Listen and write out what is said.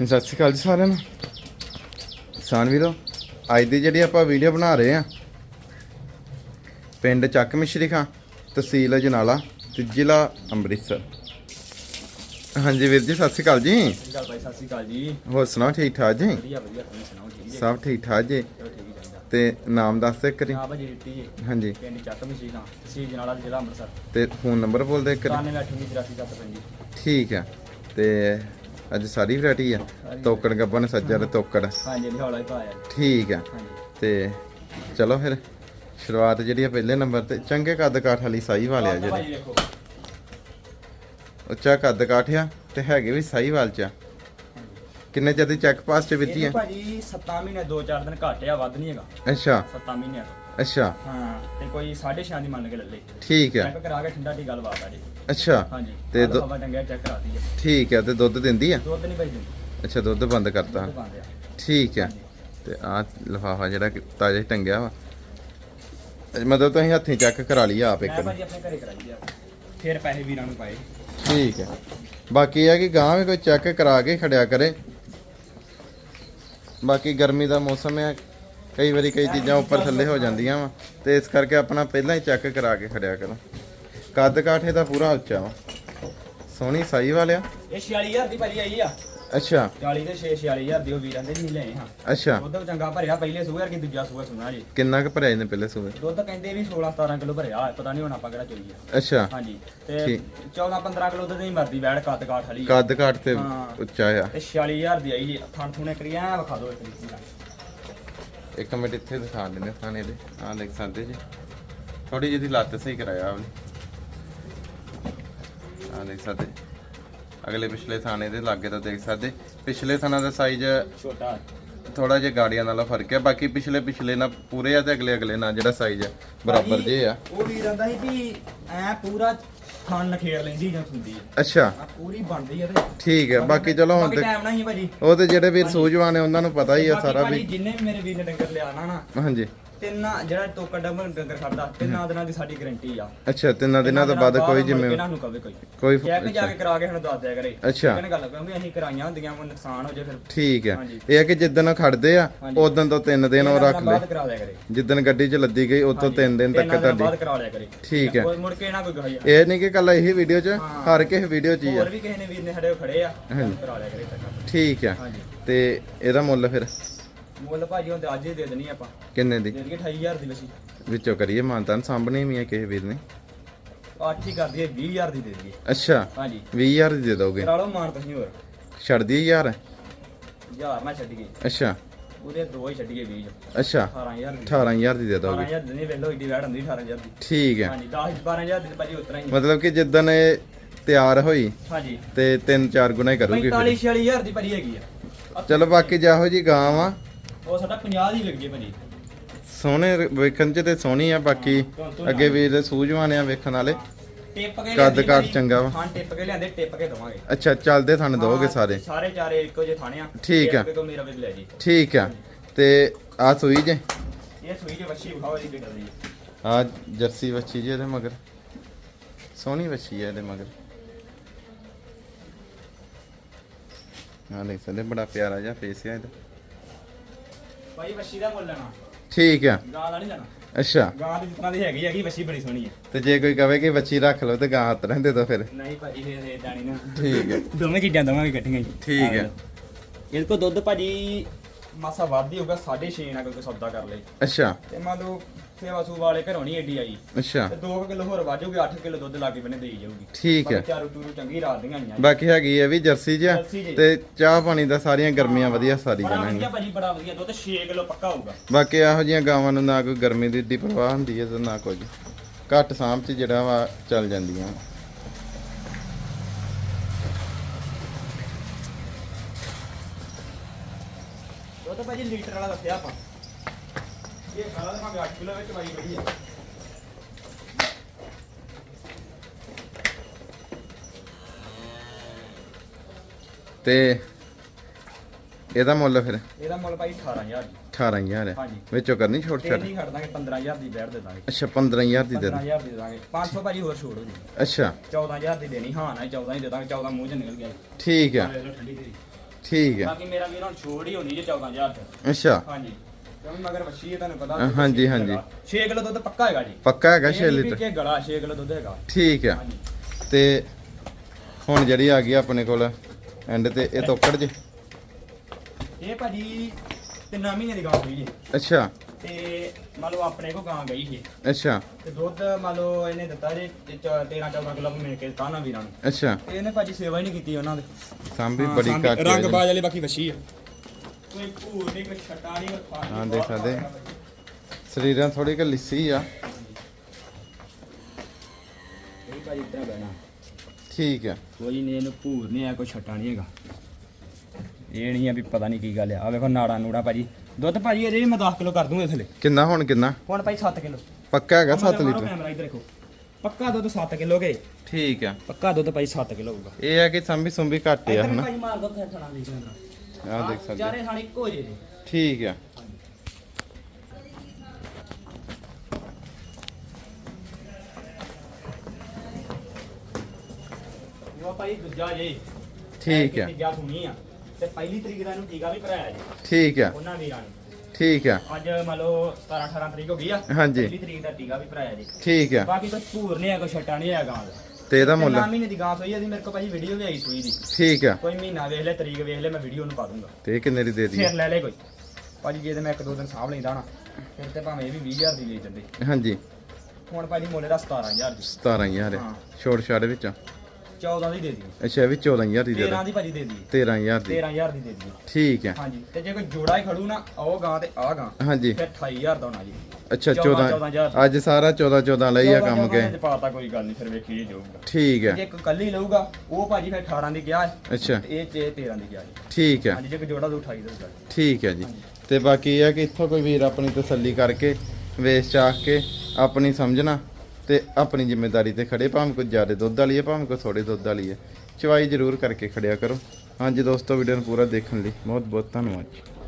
ਸਤਿ ਸ਼੍ਰੀ ਅਕਾਲ ਜੀ ਸਾਰਿਆਂ ਨੂੰ। ਕਿਸਾਨ ਵੀਰੋ ਅੱਜ ਦੀ ਜਿਹੜੀ ਆਪਾਂ ਵੀਡੀਓ ਬਣਾ ਰਹੇ ਆ ਪਿੰਡ ਚੱਕ ਮਿਸ਼ਰੀ ਖਾਂ ਤਹਿਸੀਲ ਅਜਨਾਲਾ ਤੇ ਜ਼ਿਲ੍ਹਾ ਅੰਮ੍ਰਿਤਸਰ। ਹਾਂਜੀ ਵੀਰ ਜੀ ਸਤਿ ਸ਼੍ਰੀ ਅਕਾਲ ਜੀ। ਸਤਿ ਸ਼੍ਰੀ ਅਕਾਲ ਭਾਈ ਸਤਿ ਸ਼੍ਰੀ ਅਕਾਲ ਜੀ। ਹੋਰ ਸੁਣਾਓ ਠੀਕ ਠਾਕ ਜੀ? ਵਧੀਆ ਵਧੀਆ ਤੁਸੀਂ ਸੁਣਾਓ ਠੀਕ ਹੈ ਸਭ ਠੀਕ ਠਾਕ ਜੀ। ਚਲੋ ਠੀਕ ਹੀ ਚਾਹੀਦਾ ਤੇ ਨਾਮ ਦੱਸ ਦੇ ਕਰੀ ਨਾ ਭਾਜੀ ਰਿੱਟੀ ਜੀ। ਹਾਂਜੀ। ਪਿੰਡ ਚੱਕ ਮਸ਼ੀਨਾ ਸੀ ਜਨਾਲਾ ਜ਼ਿਲ੍ਹਾ ਅੰਮ੍ਰਿਤਸਰ। ਤੇ ਫੋਨ ਨੰਬਰ ਬੋਲ ਦੇ ਕਰੀ 9883 ਠੀਕ ਆ ਤੇ ਅੱਜ ਸਾਰੀ ਵੈਰਾਈਟੀ ਆ। ਤੋਕੜ ਗੱਬਨ ਸੱਜਰ ਤੋਕੜ। ਹਾਂਜੀ ਲਿਹਾਲਾ ਹੀ ਪਾਇਆ ਠੀਕ ਆ। ਤੇ ਚਲੋ ਫਿਰ ਸ਼ੁਰੂਆਤ ਜਿਹੜੀ ਆ ਪਹਿਲੇ ਨੰਬਰ ਤੇ ਚੰਗੇ ਕੱਦ ਕਾਠ ਵਾਲੀ ਸਾਈ ਵਾਲੇ ਆ ਜਿਹੜੇ। ਉੱਚਾ ਕੱਦ ਕਾਠ ਆ ਤੇ ਹੈਗੇ ਵੀ ਸਾਈ ਵਾਲ ਚ ਆ। ਕਿੰਨੇ ਚਿਰ ਦੀ ਚੈੱਕ ਪਾਸ ਚ ਵਿੱਤੀ ਆ? ਭਾਜੀ 7 ਮਹੀਨੇ 2-4 ਦਿਨ ਘੱਟ ਆ ਵੱਧ ਨਹੀਂ ਹੈਗਾ। ਅੱਛਾ। 7 ਮਹੀਨਿਆਂ ਤੋਂ। ਅੱਛਾ। ਹਾਂ ਤੇ ਕੋਈ 6.5 ਦੀ ਮੰਨ ਕੇ ਲੱਲੇ ਠੀਕ ਆ। ਚੈੱਕ ਕਰਾ ਕੇ ਠੰਡਾ ਦੀ ਗੱਲਬਾਤ ਆ ਜੀ। ਅੱਛਾ। ਹਾਂਜੀ। ਤੇ ਤੇ ਦੋ- ਹਵਾ ਡੰਗਿਆ ਚੈੱਕ ਕਰਾ ਦਈਏ। ਠੀਕ ਆ ਤੇ ਦੁੱਧ ਦਿੰਦੀ ਆ? ਦੁੱਧ ਨਹੀਂ ਭਾਈ ਦਿੰਦੀ ਅੱਛਾ ਦੁੱਧ ਬੰਦ ਕਰਤਾ। ਦੁੱਧ ਪਾਉਂਦੇ ਆ। ਠੀਕ ਆ। ਤੇ ਆ ਲਫਾਫਾ ਜਿਹੜਾ ਕਿ ਤਾਜ਼ਾ ਹੀ ਟੰਗਿਆ ਵਾ। ਮਤਲਬ ਤੁਸੀਂ ਹੱਥੀਂ ਚੈੱਕ ਕਰਾ ਲਈ ਆਪ ਇੱਕ ਮੈਂ ਨੇ ਭਾਜੀ ਆਪਣੇ ਘਰੇ ਕਰਾਈ ਆ। ਫਿਰ ਪੈਸੇ ਵੀਰਾਂ ਨੂੰ ਪਾਏ। ਠੀਕ ਹੈ ਬਾਕੀ ਇਹ ਕਿ ਗਾਂ ਵੀ ਕੋਈ ਚੈੱਕ ਕਰਾ ਕੇ ਖੜਿਆ ਕਰੇ। ਬਾਕੀ ਗਰਮੀ ਦਾ ਮੌਸਮ ਹੈ ਕਈ ਵਾਰੀ ਕਈ ਚੀਜ਼ਾਂ ਉੱਪਰ ਥੱਲੇ ਹੋ ਜਾਂਦੀਆਂ ਵਾ ਤੇ ਇਸ ਕਰਕੇ ਆਪਣਾ ਪਹਿਲਾਂ ਹੀ ਚੈੱਕ ਕਰਾ ਕੇ ਖੜਿਆ ਕਰੋ। ਕੱਦ ਕਾਠੇ ਦਾ ਪੂਰਾ ਉੱਚਾ ਵਾ। ਸੋਹਣੀ ਸਾਈ ਵਾਲਿਆ। ਇਹ 46000 ਦੀ ਭਾਜੀ ਆਈ ਆ। ਅੱਛਾ। 40 ਤੇ 6 46000 ਦੀ ਉਹ ਵੀਰਾਂ ਦੇ ਨਹੀਂ ਲਏ ਹਾਂ ਅੱਛਾ। ਦੁੱਧ ਚੰਗਾ ਭਰਿਆ ਪਹਿਲੇ ਸੂਏ ਕਿ ਦੂਜਾ ਸੂਆ ਸੁਣਾ ਜੀ। ਕਿੰਨਾ ਕੁ ਭਰਿਆ ਇਹਨੇ ਪਹਿਲੇ ਸੂਏ ਦੁੱਧ ਕਹਿੰਦੇ ਵੀ 16 17 ਕਿਲੋ ਭਰਿਆ ਪਤਾ ਨਹੀਂ ਹੁਣ ਆਪਾਂ ਕਿਹੜਾ ਚੋਈ ਆ ਅੱਛਾ। ਹਾਂਜੀ। ਤੇ ਠੀਕ। 14 15 ਕਿਲੋ ਦੁੱਧ ਦੀ ਮਰਦੀ ਬੈੜ ਕੱਦ ਕਾਠ ਵਾਲੀ। ਕੱਦ ਕਾਠ ਤੇ। ਉੱਚਾ ਆ। ਤੇ 46000 ਦੀ ਆਈ ਜੀ ਥਣ ਥੁਣੇ ਕਰੀਆ ਵਿਖਾ ਦਿਓ ਇੱਕ ਇੱਕ ਮਿੰਟ ਇੱਥੇ ਦਿਖਾ ਦਿੰਦੇ ਥਾਣੇ ਦੇ। ਆਹ ਦੇਖ ਸਕਦੇ ਜੀ। ਥੋੜੀ ਜਿਹੀ ਲੱਤ ਸਹੀ ਕਰਾਇਆ ਆਪਣੀ ਆਹ ਦੇਖ ਸਕਦੇ। ਅਗਲੇ ਪਿਛਲੇ ਥਾਣੇ ਦੇ ਲਾਗੇ ਤਾਂ ਦੇਖ ਸਕਦੇ। ਪਿਛਲੇ ਥਾਣਾ ਦਾ ਸਾਈਜ਼ ਛੋਟਾ ਥੋੜਾ ਜਿਹਾ ਗਾੜੀਆਂ ਨਾਲੋਂ ਫ਼ਰਕ ਹੈ। ਬਾਕੀ ਪਿਛਲੇ ਪਿਛਲੇ ਨਾਲ ਪੂਰੇ ਆ ਤੇ ਅਗਲੇ ਅਗਲੇ ਨਾਲ ਜਿਹੜਾ ਸਾਈਜ਼ ਹੈ। ਬਰਾਬਰ ਜੇ ਆ। ਉਹ ਵੀਰ ਆਂਦਾ ਸੀ ਵੀ ਐ ਪੂਰਾ ਲੈਂਦੀ ਜਾਂ ਹੁੰਦੀ ਅੱਛਾ। ਆ ਪੂਰੀ ਬਣਦੀ ਆ ਤੇ। ਠੀਕ ਹੈ ਬਾਕੀ ਚਲੋ ਹੁਣ ਤੇ ਟਾਈਮ ਭਾਜੀ। ਉਹ ਤੇ ਜਿਹੜੇ ਵੀਰ ਸੂਝਵਾਨ ਨੇ ਉਹਨਾਂ ਨੂੰ ਪਤਾ ਹੀ ਆ ਸਾਰਾ ਭਾਜੀ ਵੀ। ਜਿੰਨੇ ਵੀ ਮੇਰੇ ਵੀਰ ਨੇ ਡੰਗਰ ਲਿਆਣਾ ਨਾ ਹਾਂਜੀ। ਤਿੰਨਾਂ ਜਿਹੜਾ ਟੋਕਾ ਡੰਗਰ ਡੰਗਰ ਖੜਦਾ ਤਿੰਨਾਂ ਦਿਨਾਂ ਦੀ ਸਾਡੀ ਗਾਰੰਟੀ ਆ। ਅੱਛਾ ਤਿੰਨਾਂ ਦਿਨਾਂ ਤੋਂ ਬਾਅਦ ਕੋਈ ਜਿੰਮੇ ਇਹਨਾਂ ਨੂੰ ਕਵੇ ਕੋਈ। ਕੋਈ ਚੈੱਕ ਜਾ ਕੇ ਕਰਾ ਕੇ ਸਾਨੂੰ ਦੱਸ ਦਿਆ ਕਰੇ। ਅੱਛਾ। ਕਿਹਨੇ ਗੱਲ ਕਿਉਂਕਿ ਅਸੀਂ ਕਰਾਈਆਂ ਹੁੰਦੀਆਂ ਉਹ ਨੁਕਸਾਨ ਹੋ ਜੇ ਫਿਰ। ਠੀਕ ਹੈ। ਇਹ ਹੈ ਕਿ ਜਿੱਦਣ ਖੜਦੇ ਆ। ਉਦੋਂ ਤੋਂ ਤਿੰਨ ਦਿਨ ਉਹ ਰੱਖ ਲੈ ਜਿੱਦਣ ਗੱਡੀ 'ਚ ਲੱਦੀ ਗਈ ਉਤੋਂ ਤਿੰਨ ਦਿਨ ਤੱਕ ਬਾਅਦ ਤੁਹਾਡੀ। ਕਰਾ ਲਿਆ ਕਰੇ। ਠੀਕ ਹੈ। ਮੁੜ ਕੇ ਨਾ ਕੋਈ ਗਾਈ ਇਹ ਨਹੀਂ ਕਿ ਕੱਲ ਇਹੀ ਵੀਡੀਓ 'ਚ ਹਾਂ। ਹਰ ਕਿਸੇ ਵੀਡੀਓ 'ਚ ਹੀ ਆ। ਹੋਰ ਵੀ ਕਿਸੇ ਨੇ ਵੀਰ ਨੇ ਸਾਡੇ ਖੜੇ ਆ। ਕਰਾ ਲਿਆ ਕਰੇ ਠੀਕ ਹਾਂਜੀ। ਤੇ ਇਹਦਾ ਮੁੱਲ ਫਿਰ? ਮੁੱਲ ਭਾਜੀ ਹੁਣ ਤੇ ਅੱਜ ਹੀ ਦੇ ਦੇਣੀ ਆਪਾਂ। ਕਿੰਨੇ ਦੀ? ਦੇ ਦਈਏ 28000 ਦੀ ਵਸੀ ਵਿੱਚੋਂ ਕਰੀਏ ਮਾਨਤਾਨ ਸਾਂਭਣੀ ਵੀ ਆ ਕਿਸੇ ਵੀਰ ਨੇ? ਅੱਠ ਹੀ ਕਰ ਦਈਏ 20000 ਦੀ ਦੇ ਦਈਏ। ਅੱਛਾ ਹਾਂਜੀ। 20000 ਦੀ ਦੇ ਦੋਗੇ? ਕਰਾ ਲਓ ਮਾਨ ਤੁਸੀਂ ਹੋਰ। ਛੱਡ ਦਈਏ ਯਾਰ ਹਜ਼ਾਰ ਨਾ ਛੱਡ ਗਏ ਅੱਛਾ। ਉਹਦੇ ਦੋ ਹੀ ਛੱਡ ਗਏ 20 ਅੱਛਾ। 18000 ਦੀ। 18000 ਦੀ ਦੇ ਦੋਗੇ। 18000 ਦੀ ਨਹੀਂ ਵੇਲੋ ਏਡੀ ਵੈਟ ਹੁੰਦੀ 18000 ਦੀ। ਠੀਕ ਹੈ। ਹਾਂਜੀ 10 12000 ਦੀ ਭਾਜੀ ਉਤਰਾ ਹੀ ਮਤਲਬ ਕਿ ਜਿੱਦਣ ਇਹ ਤਿਆਰ ਹੋਈ ਹਾਂਜੀ। ਤੇ ਤਿੰਨ ਚਾਰ ਗੁਣਾ ਹੀ ਕਰੂਗੀ 45 ਫਿਰ 46000 ਦੀ ਭਾਜੀ ਹੈਗੀ ਆ। ਚਲੋ ਬਾਕੀ ਜਿਹੋ ਜੀ ਗਾਂ ਵਾ। ਉਹ ਸਾਡਾ 50 ਦੀ ਵਿਕ ਗਈ ਭਾਜੀ। ਸੋਹਣੇ ਵੇਖਣ 'ਚ ਤੇ ਸੋਹਣੀ ਆ ਬਾਕੀ ਅੱਗੇ ਵੀਰ ਸੂਝਵਾਨ ਆ ਵੇਖਣ ਵਾਲੇ। ਟਿਪ ਕੇ ਕੱਦ ਲਿਆਂਦੀ ਭਾਜੀ। ਚੰਗਾ ਵਾ। ਹਾਂ ਟਿਪ ਕੇ ਲਿਆਂਦੇ ਟਿਪ ਕੇ ਦਵਾਂਗੇ। ਅੱਛਾ ਚੱਲਦੇ ਥਣ ਦੋਗੇ ਹਾਂ, ਸਾਰੇ। ਸਾਰੇ ਚਾਰੇ ਇੱਕੋ ਜਿਹੇ ਥਾਣੇ ਆ। ਠੀਕ ਆ। ਟਿਪ ਕੇ ਕੋ ਮੇਰਾ ਵੀ ਲੈ ਜੀ। ਠੀਕ ਆ। ਤੇ ਆ ਸੂਈ ਜੇ? ਇਹ ਸੂਈ ਦੇ ਵੱਛੀ ਵਿਖਾਓ ਇਹਦੀ ਬਿਟਲ ਦੀ। ਆ ਜਰਸੀ ਵੱਛੀ ਜੀ ਇਹਦੇ ਮਗਰ। ਸੋਹਣੀ ਵੱਛੀ ਹੈ ਇਹਦੇ ਮਗਰ। ਆ ਦੇਖ ਸਕਦੇ ਬੜਾ ਪਿਆਰਾ ਜਿਹਾ ਫੇਸ ਹੈ ਇਹਦਾ। ਭਾਈ ਵੱਛੀ ਦਾ ਮੁੱਲ ਲੈਣਾ। ਠੀਕ ਆ। ਗਾਂ ਦਾ ਨਹੀਂ ਲੈਣਾ। ਅੱਛਾ। ਗਾਂ ਦੀ ਜਿਤਨਾ ਦੀ ਹੈਗੀ ਹੈਗੀ ਵੱਛੀ ਬੜੀ ਸੋਹਣੀ ਹੈ ਤੇ ਜੇ ਕੋਈ ਕਵੇ ਕਿ ਵੱਛੀ ਰੱਖ ਲਓ ਤੇ ਗਾਂ ਹੱਥ ਰਹਿੰਦੇ ਤਾਂ ਫਿਰ। ਨਹੀਂ ਭਾਜੀ ਫੇਰ ਇਹ ਦਾਣੀ ਨਾ। ਠੀਕ ਹੈ ਦੋਵੇਂ ਚੀਜ਼ਾਂ ਦਵਾਂਗੇ ਇਕੱਠੀਆਂ ਹੀ। ਠੀਕ ਹੈ। ਇਹਦੇ ਕੋ ਦੁੱਧ ਭਾਜੀ ਮਾਸਾ ਵੱਧ ਹੀ ਹੋਊਗਾ 6.5 ਨਾਲ ਕੋਈ ਸੌਦਾ ਕਰ ਲੇ ਅੱਛਾ। ਤੇ ਮੰਨ ਲਓ ਸੇਵਾ ਸੂ ਵਾਲੇ ਘਰੋਂ ਨਹੀਂ ਏਡੀ ਆਈ। ਅੱਛਾ। ਤੇ 2 ਕਿਲੋ ਹੋਰ ਵਾਜੂਗੀ 8 ਕਿਲੋ ਦੁੱਧ ਲਾਗੇ ਬਨੇ ਦੇਈ ਜਾਊਗੀ। ਠੀਕ ਹੈ। ਬਾਕੀ ਚਾਰੂ ਚੂਰੂ ਚੰਗੀ ਰਾਤ ਦੀਆਂ ਆਈਆਂ ਬਾਕੀ ਹੈਗੀ ਹੈ ਵੀ ਜਰਸੀ ਜਿਹਾ ਜਰਸੀ ਜੀ। ਤੇ ਚਾਹ ਪਾਣੀ ਦਾ ਸਾਰੀਆਂ ਗਰਮੀਆਂ ਵਧੀਆ ਸਾਰੀ ਬੜਾ ਵਧੀਆ ਭਾਜੀ ਬੜਾ ਵਧੀਆ। ਦੁੱਧ 6 ਕਿਲੋ ਪੱਕਾ ਹੋਊਗਾ। ਬਾਕੀ ਇਹੋ ਜਿਹੀਆਂ ਗਾਵਾਂ ਨੂੰ ਨਾ ਕੋਈ ਗਰਮੀ ਦੀ ਏਡੀ ਪਰਵਾਹ ਹੁੰਦੀ ਹੈ ਤੇ ਨਾ ਕੁਝ। ਘੱਟ ਸਾਂਭ ਚ ਜਿਹੜਾ ਵਾ ਚੱਲ ਜਾਂਦੀਆਂ ਦੁੱਧ ਭਾਜੀ ਲੀਟਰ ਵਾਲਾ ਦੱਸਿਆ ਆਪਾਂ। ਇਹ ਖਾਲਾ ਦੇ ਮੰਗੇ 8 ਕਿਲੋ ਵਿੱਚ ਵਾਈ ਬੜੀ ਆ। ਤੇ ਇਹਦਾ ਮੁੱਲ ਫਿਰ? ਇਹਦਾ ਮੁੱਲ ਭਾਈ 18000 ਜੀ। 18000 ਹੈ। ਹਾਂਜੀ। ਵਿੱਚੋਂ ਕਰਨੀ ਛੋਟ ਤੇ ਛੱਟ? ਨਹੀਂ ਖੜ ਦਾਂਗੇ 15000 ਦੀ ਬੈਠ ਦੇ ਦਾਂਗੇ। ਅੱਛਾ 15000 ਦੀ ਦੇ ਦੇ 15000 ਦੀ। ਦੇ ਦਾਂਗੇ। 500 ਭਾਜੀ ਹੋਰ ਛੋੜ ਹੋ ਜੀ ਅੱਛਾ। 14000 ਦੀ ਦੇਣੀ ਹਾਂ ਨਾ 14 ਹੀ ਦੇ ਦਾਂਗੇ 14 ਮੂੰਹ ਚ ਨਿਕਲ ਗਿਆ। ਠੀਕ ਆ। ਵੇਖ ਲਓ ਠੰਡੀ ਤੇਰੀ ਠੀਕ ਹੈ ਬਾਕੀ ਮੇਰਾ ਵੀਰ ਹੁਣ ਛੋੜ ਹੀ ਹੋਣੀ ਜੇ 14000 ਚ। ਅੱਛਾ। ਹਾਂਜੀ। ਕਿਉਂਕਿ ਮਗਰ ਵੱਛੀ ਹੈ ਤੁਹਾਨੂੰ ਪਤਾ ਹਾਂਜੀ, ਹਾਂਜੀ। 6 ਕਿਲੋ ਦੁੱਧ ਪੱਕਾ ਹੈਗਾ ਜੀ। ਪੱਕਾ ਹੈਗਾ 6 ਇਹ ਨੀ ਵੀ ਲੀਟਰ। ਕਿ ਗਲਾ 6 ਕਿਲੋ ਦੁੱਧ ਹੈਗਾ। ਠੀਕ ਹੈ ਹਾਂਜੀ। ਤੇ ਹੁਣ ਜਿਹੜੀ ਆ ਗਈ ਆਪਣੇ ਕੋਲ ਐਂਡ ਤੇ ਇਹ ਤੋਕੜ ਜੇ। ਇਹ ਭਾਜੀ ਤਿੰਨਾਂ ਮਹੀਨੇ ਦੀ ਗਾਂ ਹੋਈ ਜੀ। ਅੱਛਾ। ਤੇ ਮੰਨ ਲਓ ਆਪਣੇ ਕੋ ਗਾਂ ਗਈ ਸੀ ਅੱਛਾ। ਤੇ ਦੁੱਧ ਮੰਨ ਲਓ ਇਹਨੇ ਦਿੱਤਾ ਜੀ 13 14 ਕਿਲੋ ਮਿਲ ਕੇ ਤਾਨਾ ਵੀਰਾਂ ਨੂੰ। ਅੱਛਾ। ਤੇ ਇਹਨੇ ਭਾਜੀ ਸੇਵਾ ਹੀ ਨਹੀਂ ਕੀਤੀ ਉਹਨਾਂ ਦੇ। ਸਾਂਭੀ ਬੜੀ ਘੱਟ ਰੰਗ। ਬਾਜ ਵਾਲੀ ਬਾਕੀ ਵਛੀ ਆ। ਕੋਈ ਭੂਰ ਨਹੀਂ ਕੋਈ ਛੱਟਾ ਨਹੀਂ ਕੋਈ ਖਾਣ ਹਾਂ, ਦੇਖ ਸਕਦੇ। ਸਰੀਰਾਂ ਥੋੜੀ ਕਿ ਲਿੱਸੀ ਆ। ਇਹ ਭਾਜੀ ਇਤਨਾ ਬਹਿਣਾ। ਠੀਕ ਹੈ ਕੋਈ ਨਹੀਂ ਇਹਨੂੰ ਭੂਰ ਨਹੀਂ ਆ ਕੋਈ ਛੱਟਾ ਨਹੀਂ ਹੈਗਾ। ਇਹ ਨਹੀਂ ਆ ਵੀ ਪਤਾ ਨਹੀਂ ਕੀ ਗੱਲ ਆ। ਆ ਵੇਖੋ ਨਾੜਾ ਨੂੜਾ ਭਾਜੀ। ਦੁੱਧ ਭਾਜੀ ਇਹਦੇ ਵੀ ਮੈਂ 10 ਕਿਲੋ ਕਰ ਦੂੰਗਾ ਥੱਲੇ। ਕਿੰਨਾ ਹੁਣ ਕਿੰਨਾ? ਹੁਣ ਭਾਈ 7 ਕਿਲੋ। ਪੱਕਾ ਹੈਗਾ 7 ਲੀਟਰ? ਕੈਮਰਾ ਇੱਧਰ ਦੇਖੋ। ਪੱਕਾ ਦੁੱਧ 7 ਕਿਲੋ ਕੇ। ਠੀਕ ਹੈ ਪੱਕਾ ਦੁੱਧ ਭਾਈ 7 ਕਿਲੋ ਹੋਊਗਾ। ਇਹ ਹੈ ਕਿ ਸੰਭੀ ਸੁੰਭੀ ਘੱਟ ਆ ਇੱਧਰ ਵੀ ਹਨਾ? ਭਾਈ ਮਾਰ ਦੋ ਫਿਰ ਥਣਾ ਦੇ। ਕੈਮਰਾ ਆਹ ਦੇਖ ਸਕਦੇ ਚਾਰੇ ਥਾਣੇ ਇੱਕੋ ਜਿਹੇ ਨੇ। ਠੀਕ ਹੈ ਉਹ ਭਾਈ ਦੂਜਾ ਜੇ ਠੀਕ ਹੈ ਤੀਜਾ ਸੁਣੀ ਆ ਤੇ ਪਹਿਲੀ ਤਰੀਕ ਦਾ ਇਹਨੂੰ ਟੀਕਾ ਵੀ ਭਰਾਇਆ ਜੀ। ਠੀਕ ਹੈ ਉਹਨਾਂ ਵੀਰਾਂ ਨੇ। ਠੀਕ ਹੈ ਅੱਜ ਮੰਨ ਲਓ 17 18 ਤਰੀਕ ਹੋ ਗਈ ਆ ਹਾਂਜੀ। ਪਹਿਲੀ ਤਰੀਕ ਦਾ ਟੀਕਾ ਵੀ ਭਰਾਇਆ ਜੀ। ਠੀਕ ਹੈ ਬਾਕੀ ਕੋਈ ਭੂਰ ਨਹੀਂ ਹੈ ਕੋਈ ਛੱਟਾ ਨਹੀਂ ਹੈ ਗਾਂ ਦਾ ਤੇ ਇਹਦਾ ਮੁੱਲ? ਤਿੰਨਾਂ ਮਹੀਨੇ ਦੀ ਗਾਂ ਸੋਈ ਆ ਦੀ ਮੇਰੇ ਕੋਲ ਭਾਜੀ ਵੀਡੀਓ ਵੀ ਆਈ ਸੂਈ ਦੀ। ਠੀਕ ਹੈ ਕੋਈ ਮਹੀਨਾ ਵੇਖ ਲੈ ਤਰੀਕ ਵੇਖ ਲੈ ਮੈਂ ਵੀਡੀਓ ਨੂੰ ਪਾ ਦੂੰਗਾ। ਤੇ ਇਹ ਕਿੰਨੇ ਦੀ ਦੇ ਦਈਏ? ਫੇਰ ਲੈ ਲੈ ਕੋਈ। ਭਾਜੀ ਜੇ ਤੇ ਮੈਂ ਇੱਕ ਦੋ ਦਿਨ ਸਾਂਭ ਲੈਂਦਾ ਨਾ ਫਿਰ ਤੇ ਭਾਵੇਂ ਇਹ ਵੀ 20000 ਦੀ ਵੇਚ ਦਿੰਦੇ। ਹਾਂਜੀ। ਹੁਣ ਭਾਜੀ ਮੁੱਲ ਦਾ 17000 ਦੀ 17000 ਹਾਂ। ਛੋੜ ਛਾੜ ਵਿੱਚ। 14 ਦੀ ਦੇ ਦਈਏ ਅੱਛਾ ਇਹ ਵੀ 14000 ਦੀ ਦੇ 13 ਦੇ। ਦੀ ਭਾਜੀ ਦੇ ਦਈਏ 13000 ਦੀ। 13000 ਦੀ ਦੇ ਦਈਏ ਠੀਕ ਹੈ। ਹਾਂਜੀ ਤੇ ਜੇ ਕੋਈ ਜੋੜਾ ਹੀ ਖੜੂ ਨਾ ਉਹ ਗਾਂ ਤੇ ਆ ਗਾਂ। ਹਾਂਜੀ। ਫਿਰ 28000 ਦਾ ਹੋਣਾ ਜੀ। ਅੱਛਾ 14 14 ਅੱਜ ਸਾਰਾ 14 14 ਲਈ ਆ ਕੰਮ ਕੇ। ਪਾਤਾ ਕੋਈ ਗੱਲ ਨਹੀਂ ਫਿਰ ਵੇਖੀ ਜੇ ਜਾਊਗਾ। ਠੀਕ ਜੇ ਹੈ ਇੱਕ ਕੱਲੀ ਲਊਗਾ ਉਹ ਭਾਜੀ ਫਿਰ 18 ਦੀ ਗਿਆ ਅੱਛਾ। ਤੇ ਇਹ ਚ 13 ਦੀ ਗਿਆ ਜੀ ਠੀਕ ਹੈ। ਹਾਂਜੀ ਜੇ ਕੋਈ ਜੋੜਾ ਦੋ 28 ਦਾ ਠੀਕ ਹੈ ਜੀ। ਤੇ ਬਾਕੀ ਇਹ ਹੈ ਕਿ ਇੱਥੋਂ ਕੋਈ ਵੀਰ ਆਪਣੀ ਤਸੱਲੀ ਕਰਕੇ ਵੇਚ ਚਾਖ ਕੇ ਆਪਣੀ ਸਮਝਣਾ। ਤੇ ਆਪਣੀ ਜ਼ਿੰਮੇਵਾਰੀ ਤੇ ਖੜੇ, ਭਾਵੇਂ ਕੋਈ ਜ਼ਿਆਦਾ ਦੁੱਧ ਵਾਲੀ ਹੈ, ਭਾਵੇਂ ਕੋਈ ਥੋੜੇ ਦੁੱਧ ਵਾਲੀ ਹੈ। ਚਵਾਈ ਜ਼ਰੂਰ ਕਰਕੇ ਖੜਿਆ ਕਰੋ। ਹਾਂਜੀ ਦੋਸਤੋ ਵੀਡੀਓ ਨੂੰ ਪੂਰਾ ਦੇਖਣ ਲਈ ਬਹੁਤ ਬਹੁਤ ਧੰਨਵਾਦ ਜੀ।